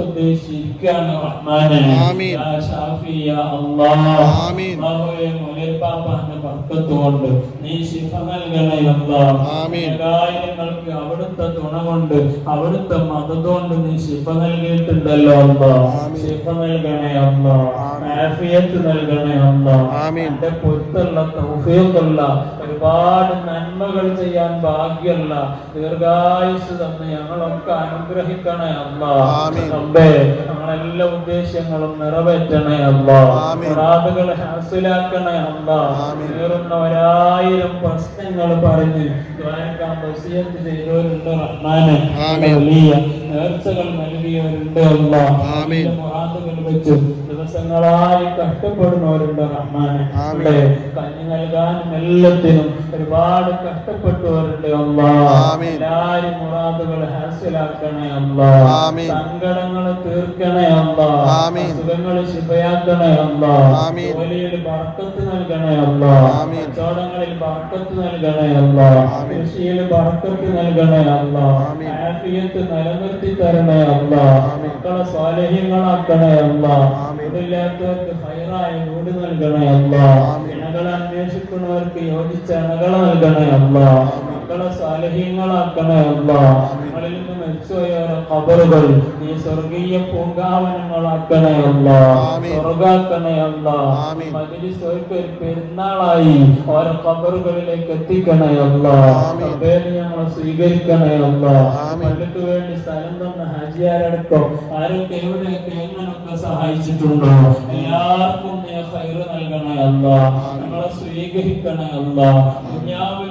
ഉദ്ദേശിക്കാണ് റഹ്മാനെ ആമീൻ. യാ ഷാഫി യാ അല്ലാഹ് ആമീൻ. അല്ലാഹുവേ മുനീർ പാപ്പാന്റെ നീ ശിഫ നൽകണേ. കാര്യങ്ങൾക്ക് അവിടുത്തെ തുണ കൊണ്ട് അവിടുത്തെ മതതുകൊണ്ട് നീ ശിഫ നൽകിയിട്ടുണ്ടല്ലോ അല്ലാഹ് ശിഫ നൽകണേ ആമീൻ. ആഫിയത്ത് നൽകണേ ആമീൻ. എന്റെ പൊരുത്തുള്ള തൗഫീഖുള്ള ഒരുപാട് നന്മകൾ ചെയ്യാൻ ഭാഗ്യമല്ല ദീർഘായുസ് തന്നെ ഞങ്ങളൊക്കെ അനുഗ്രഹിക്കണേ അല്ലാ. റബ്ബേ ഞങ്ങളെല്ലാ ഉദ്ദേശങ്ങളും നിറവേറ്റണേ അല്ലാ ആമീൻ. മുറാദുകൾ ഹാസിലാക്കണേ അമ്മ. തീർന്ന ഒരായിരം പ്രശ്നങ്ങൾ പറഞ്ഞ് ദ്വാരക്കാൻ വസിയത്ത് ചെയ്തവരുണ്ട് റഹ്മാനെ ആമീൻ. വലിയ നേർച്ചകൾ നൽകിയവരുണ്ട് അല്ലാ മുറാദുകൾ വെച്ച് ദിവസങ്ങളായി കഷ്ടപ്പെടുന്നവരുണ്ട് റഹ്മാനെ കഞ്ഞി നൽകാനും എല്ലാത്തിനും ഒരുപാട് കഷ്ടപ്പെട്ടവരുണ്ട് ആമീൻ. എല്ലാരും മുറാദുകൾ ഹാസിലാക്കണേ അമ്മാ. സങ്കടങ്ങൾ തീർക്കണേ ആമീൻ. അസുഖങ്ങൾ ശിഫയാക്കണേ അല്ലാ ആമീൻ. ജോലിയിൽ ബർക്കത്ത് നൽകണേ ആമീൻ. കച്ചവടങ്ങളിൽ ബർക്കത്ത് നൽകണേ ആമീൻ. കൃഷിയിൽ ബർക്കത്ത് നൽകണേ ആമീൻ. ആഫിയത്ത് നിലനിർത്തി തരണേ ആമീൻ. മക്കളെ സ്വാലഹ്യങ്ങളാക്കണേ അല്ലാ ആമീൻ. വീടില്ലാത്തവർക്ക് ഹൈറായ വീട് നൽകണേ അല്ലാ. ഇണകളെ അന്വേഷിക്കുന്നവർക്ക് യോജിച്ച ഇണകളെ നൽകണേ അല്ലാ മക്കളെ സ്വാലഹ്യങ്ങളാക്കണേ അല്ലാ നമ്മളിൽ കബറുകൾ നീ സ്വർഗീയ പൂങ്കാവനങ്ങളാക്കണേ അല്ലാ. സ്വർഗാക്കണേ അല്ലാ ആമീൻ. മജ്ലിസ് പെരുന്നാളായി ഓരോ ഖബറുകളിലേക്ക് എത്തിക്കണേ അല്ലാ. റബ്ബേ ഞങ്ങളെ സ്വീകരിക്കണേ അല്ലാ. പള്ളിക്ക് വേണ്ടി സ്ഥലം തന്ന ഹാജിയാരടക്കം ആരൊക്കെ എവിടെയൊക്കെ എങ്ങനെയൊക്കെ സഹായിച്ചിട്ടുണ്ടോ? എല്ലാവർക്കും നീ ഹൈറ് നൽകണേ അല്ലാ ഞങ്ങളെ സ്വീകരിക്കണേ അല്ലാ ഞങ്ങളെ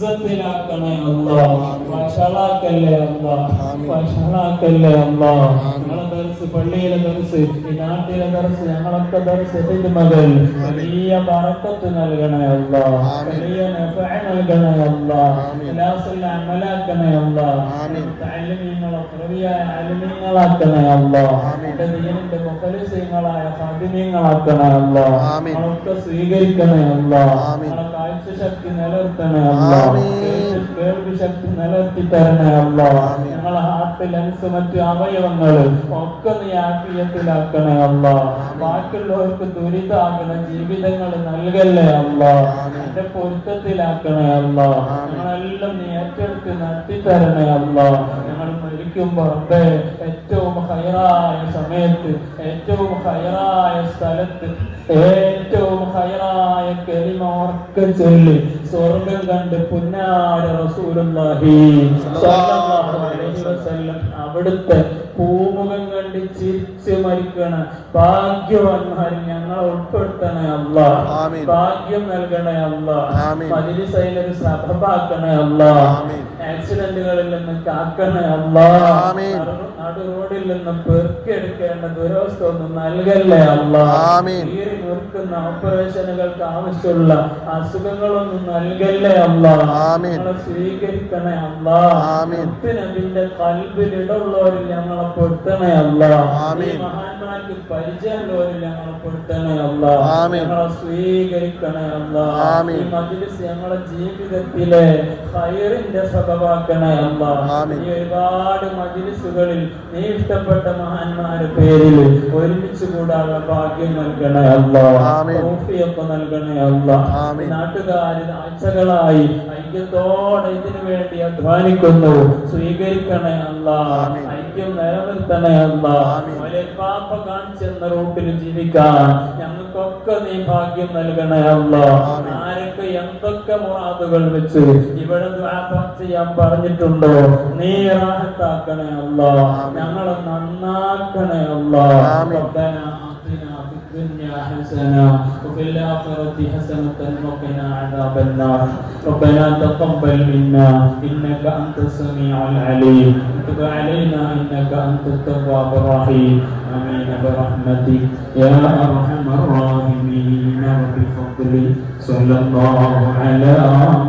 ഇസ്സത്തിലാക്കണേ അല്ലാ. വഷളാക്കല്ലേ അല്ലാ. ആമീൻ. വഷളാക്കല്ലേ അല്ലാ. ആമീൻ. ഞങ്ങളെ ദർസ് പള്ളിയിലെ ദർസ് ഈ നാട്ടിലെ ദർസ് ഞങ്ങളൊക്കെ ദർസ് മകൾ. വലിയ ബറക്കത്ത് നൽകണേ അല്ലാ. ആമീൻ. വലിയ നഫഅ നൽകണേ അല്ലാ. അമലാക്കണേ അല്ലാ. അല്ലാ. മുഖലിസീങ്ങളായ അല്ലാ. സ്വീകരിക്കണേ അല്ല. കാഴ്ച ശക്തി നിലനിർത്തണേ അല്ലാ. ശക്തി നിലനിർത്തി തരണേ അല്ലാ. ഞങ്ങളെ ഹാർട്ട് ലങ്സ് മറ്റു അവയവങ്ങൾ ഒക്കെ നീ ആഫിയത്തിലാക്കണേ അല്ലാ ബാക്കിയുള്ളവർക്ക് ദുരിതാകണ ജീവിതങ്ങൾ നൽകല്ലേ അല്ലാ. എന്റെ പൊരുത്തത്തിലാക്കണേ അല്ലാ. ഞങ്ങളെല്ലാം നീ ഏറ്റെടുത്ത് നടത്തി തരണേ അല്ലാ ഞങ്ങൾ മരിക്കുമ്പോ റബ്ബേ ഏറ്റവും ഹൈറായ സമയത്ത് ഏറ്റവും ഹൈറായ സ്ഥലത്ത് ഏറ്റവും കെളിമ ഓർക്ക ചൊല്ലി സ്വർഗം കണ്ട് പുന്നാര റസൂലുള്ളാഹി അവിടുത്തെ പൂമുഖം കണ്ട് ചിരിച്ച് മരിക്കണ ഭാഗ്യവാന്മാരിൽ ഞങ്ങളെ ഉൾപ്പെടുത്തണേ അല്ല. ഭാഗ്യം നൽകണേ അല്ല ആമീൻ. മജിലിസയിലൊരു സഭപാക്കണേ അല്ല. ആക്സിഡന്റുകളിൽ നിന്ന് കാക്കണ അല്ലാ ആമീൻ. നടു- നടു റോഡിൽ നിന്ന് പെറുക്കിയെടുക്കേണ്ട ദുരവസ്ഥ ഒന്നും നൽകല്ലേ അല്ലാ. കീറി മുറുക്കുന്ന ഓപ്പറേഷനുകൾക്ക് ആവശ്യമുള്ള അസുഖങ്ങളൊന്നും നൽകല്ലേ അല്ലാ സ്വീകരിക്കണേ അല്ലാ ആമീൻ. മുത്തിനബിന്റെ കൽബിലിടമുള്ളവരിൽ ഞങ്ങളെ പൊരുത്തണേ അല്ലാ മഹാന്മാർക്ക് പരിചയമുള്ളവരിൽ ഞങ്ങളെ പൊരുത്തണേ അല്ലാ. ഞങ്ങളെ സ്വീകരിക്കണേ അല്ലാ. ഈ മജ്ലിസ് ഞങ്ങളെ ജീവിതത്തിലെ ഹൈറിന്റെ സബബാക്കണേ അല്ലാ ആമീൻ. ഈ ഒരുപാട് മജിലിസുകളിൽ നീ ഇഷ്ടപ്പെട്ട മഹാന്മാരെ പേരിൽ ഒരുമിച്ച് കൂടാതെ ഭാഗ്യം നൽകണേ. തൗഫീഖ് നൽകണേ ആമീൻ. നാട്ടുകാർ ആഴ്ചകളായി ഐക്യത്തോടെ ഇതിനു വേണ്ടി അധ്വാനിക്കുന്നു സ്വീകരിക്കണേ അല്ലാ. ഐക്യം നിലനിർത്തണേ അല്ലാ പാപ്പ കാണിച്ചെന്ന റൂട്ടിൽ ജീവിക്കാൻ ഞങ്ങൾക്കൊക്കെ നീ ഭാഗ്യം നൽകണേ അല്ലാ. ആരൊക്കെ എന്തൊക്കെ മുറാദുകൾ വെച്ച് ഇവിടെ ചെയ്യാൻ പറഞ്ഞിട്ടുണ്ടോ നീ റാഹത്താക്കണേ അല്ലാ ആമീൻ. ഞങ്ങളെ നന്നാക്കണേ അല്ലാ ആമീൻ. ربنا آتنا في الدنيا حسنة وفي الآخرة حسنة وقنا عذاب النار ربنا تقبل منا إنك أنت السميع العليم تب علينا إنك أنت التواب الرحيم آمين برحمتك يا أرحم الراحمين وبفضلك صلى الله على محمد صلى